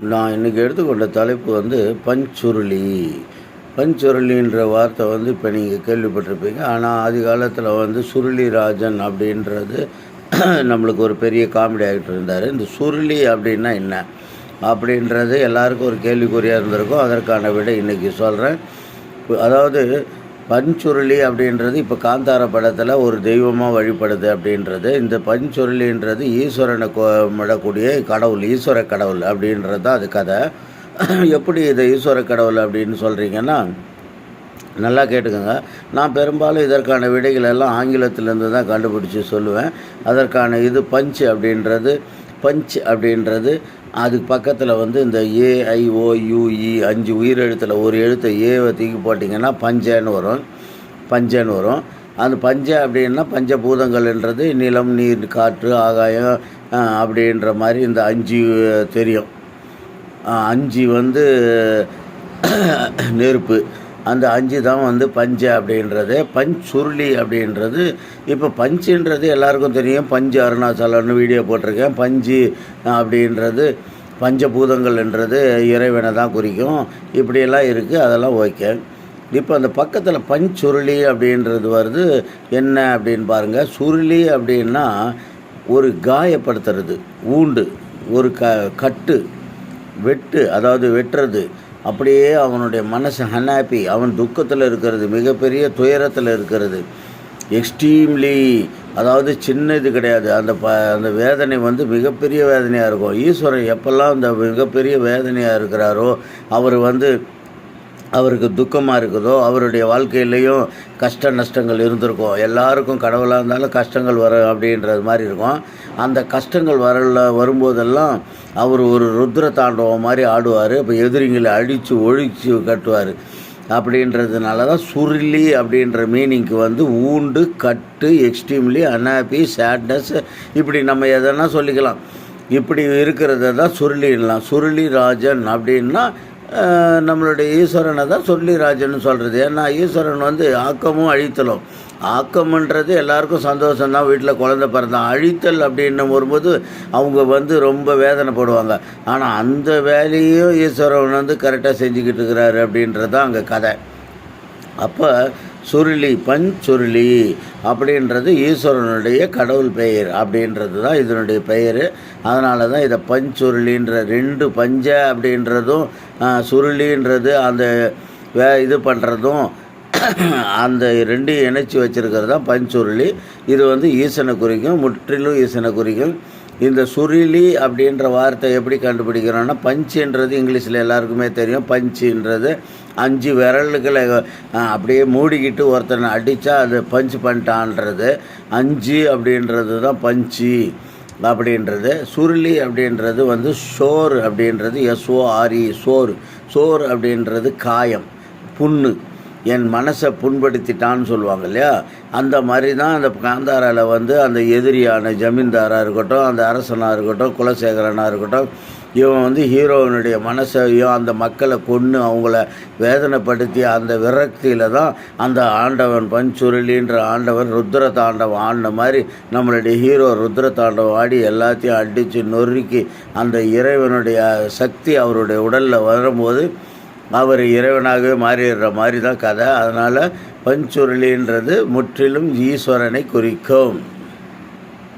நான் இன்றைக்கி எடுத்துக்கொண்ட தலைப்பு வந்து பஞ்சுருளி பஞ்சுருளின்ற வார்த்தை வந்து இப்போ நீங்கள் கேள்விப்பட்டிருப்பீங்க. ஆனால் ஆதி காலத்தில் வந்து சுருளி ராஜன் அப்படின்றது நம்மளுக்கு ஒரு பெரிய காமெடி ஆகிட்டு இருந்தார். இந்த சுருளி அப்படின்னா என்ன? அப்படின்றது எல்லாருக்கும் ஒரு கேள்விக்குறியாக இருந்திருக்கும். அதற்கான விட இன்றைக்கி சொல்கிறேன் அதாவது பஞ்சுருளி அப்படின்றது இப்போ காந்தார படத்தில் ஒரு தெய்வமாக வழிபடுது அப்படின்றது. இந்த பஞ்சுருளின்றது ஈஸ்வரனை விடக்கூடிய கடவுள் ஈஸ்வர கடவுள் அப்படின்றது தான் அது கதை. எப்படி இதை ஈஸ்வர கடவுள் அப்படின்னு சொல்கிறீங்கன்னா நல்லா கேட்டுக்கோங்க. நான் பெரும்பாலும் இதற்கான விடைகள் எல்லாம் ஆங்கிலத்திலேருந்து தான் கண்டுபிடிச்சி சொல்லுவேன். அதற்கான இது பஞ்ச் அப்படின்றது பஞ்ச் அப்படின்றது அதுக்கு பக்கத்தில் வந்து இந்த ஏஐஓயுஇ e அஞ்சு உயிரெழுத்தில் ஒரு எழுத்தை ஏவை தூக்கி போட்டிங்கன்னா பஞ்சன்னு வரும். பஞ்சன்னு வரும். அந்த பஞ்ச அப்படின்னா பஞ்சபூதங்கள்ன்றது நிலம் நீர் காற்று ஆகாயம் அப்படின்ற மாதிரி இந்த அஞ்சு தெரியும். அஞ்சு வந்து நெருப்பு. அந்த அஞ்சு தான் வந்து பஞ்சு அப்படின்றது பஞ்ச் சுருளி அப்படின்றது. இப்போ பஞ்சுன்றது எல்லாருக்கும் தெரியும். பஞ்சு அருணாச்சலம்னு வீடியோ போட்டிருக்கேன். பஞ்சு அப்படின்றது பஞ்சபூதங்கள்ன்றது இறைவனை தான் குறிக்கும். இப்படியெல்லாம் இருக்குது அதெல்லாம் ஓகே. இப்போ அந்த பக்கத்தில் பஞ்சுருளி அப்படின்றது வருது. என்ன அப்படின்னு பாருங்கள் சுருளி அப்படின்னா ஒரு காயப்படுத்துறது. ஊண்டு. ஒரு க கட்டு. வெட்டு. அதாவது வெட்டுறது. அப்படியே அவனுடைய மனசு அன்ஹாப்பி அவன் துக்கத்தில் இருக்கிறது மிகப்பெரிய துயரத்தில் இருக்கிறது. எக்ஸ்ட்ரீம்லி அதாவது சின்ன இது கிடையாது. அந்த ப அந்த வேதனை வந்து மிகப்பெரிய வேதனையாக இருக்கும். ஈஸ்வரன் எப்பெல்லாம் அந்த மிகப்பெரிய வேதனையாக இருக்கிறாரோ அவர் வந்து அவருக்கு துக்கமாக இருக்குதோ அவருடைய வாழ்க்கையிலையும் கஷ்ட நஷ்டங்கள் இருந்திருக்கும் எல்லாருக்கும் கடவுளாக இருந்தாலும் கஷ்டங்கள் வர அப்படின்றது மாதிரி இருக்கும். அந்த கஷ்டங்கள் வரல வரும்போதெல்லாம் அவர் ஒரு ருத்ர தாண்டவம் மாதிரி ஆடுவார். இப்போ எதிரிங்களை அழித்து ஒழித்து கட்டுவார். அப்படின்றதுனால தான் சுருளி அப்படின்ற மீனிங்க்கு வந்து ஊண்டு கட்டு எக்ஸ்ட்ரீம்லி அன்ஹாப்பி சேட்னஸ் இப்படி நம்ம எதனா சொல்லிக்கலாம். இப்படி இருக்கிறத தான் சுருளிடலாம் சுருளி ராஜன் அப்படின்னா நம்மளுடைய ஈஸ்வரனை தான் சொல்லி ராஜன் சொல்கிறது ஏன்னா ஈஸ்வரன் வந்து ஆக்கமும் அழித்தலும். ஆக்கம்ன்றது எல்லாருக்கும் சந்தோஷம் தான் வீட்டில் குழந்த பிறந்தான் அழித்தல் அப்படின்னு வரும்போது அவங்க வந்து ரொம்ப வேதனைப்படுவாங்க. ஆனால் அந்த வேலையும் ஈஸ்வரன் வந்து கரெக்டாக செஞ்சுக்கிட்டு இருக்கிறாரு அப்படின்றது தான் அங்கே கதை. அப்போ சுருளி பஞ்சுருளி அப்படின்றது ஈஸ்வரனுடைய கடவுள் பெயர் அப்படின்றது தான் இதனுடைய பெயர். அதனால தான் இதை பஞ்சுருளின்ற ரெண்டு பஞ்ச அப்படின்றதும் சுருளின்றது அந்த வே இது பண்ணுறதும் அந்த ரெண்டையும் இணைச்சி வச்சுருக்கிறது தான் பஞ்சுருளி இது வந்து ஈசனை குறிக்கும் முற்றிலும் ஈசனை குறிக்கும். இந்த சுருளி அப்படின்ற வார்த்தை எப்படி கண்டுபிடிக்கிறோன்னா பஞ்சுன்றது இங்கிலீஷில் எல்லாருக்குமே தெரியும். பஞ்சுன்றது அஞ்சு விரல்களை அப்படியே மூடிக்கிட்டு ஒருத்தனை அடித்தா அது பஞ்சு பண்ணிட்டான்றது. அஞ்சு அப்படின்றது தான் பஞ்சு அப்படின்றது. சுருளி அப்படின்றது வந்து ஷோர் அப்படின்றது எஸ்ஓஆர்இ சோறு. சோர் அப்படின்றது காயம் புண்ணு. என் மனசை புண்படுத்திட்டான்னு சொல்லுவாங்க இல்லையா? அந்த மாதிரி தான் அந்த காந்தாராவில் வந்து அந்த எதிரியான ஜமீன்தாராக இருக்கட்டும் அந்த அரசனாக இருக்கட்டும் குலசேகரனாக இருக்கட்டும் இவன் வந்து ஹீரோவினுடைய மனசையும் அந்த மக்களை கொன்று அவங்கள வேதனைப்படுத்தி அந்த விரக்தியில் தான் அந்த ஆண்டவன் பஞ்சுருளின்ற ஆண்டவன் ருத்ர தாண்டவம் ஆடின மாதிரி நம்மளுடைய ஹீரோ ருத்ர தாண்டவம் ஆடி எல்லாத்தையும் அடித்து நொறுக்கி அந்த இறைவனுடைய சக்தி அவருடைய உடலில் வரும்போது அவர் இறைவனாகவே மாறிடுற மாதிரி தான் கதை. அதனால் பஞ்சுருளின்றது முற்றிலும் ஈஸ்வரனை குறிக்கும்.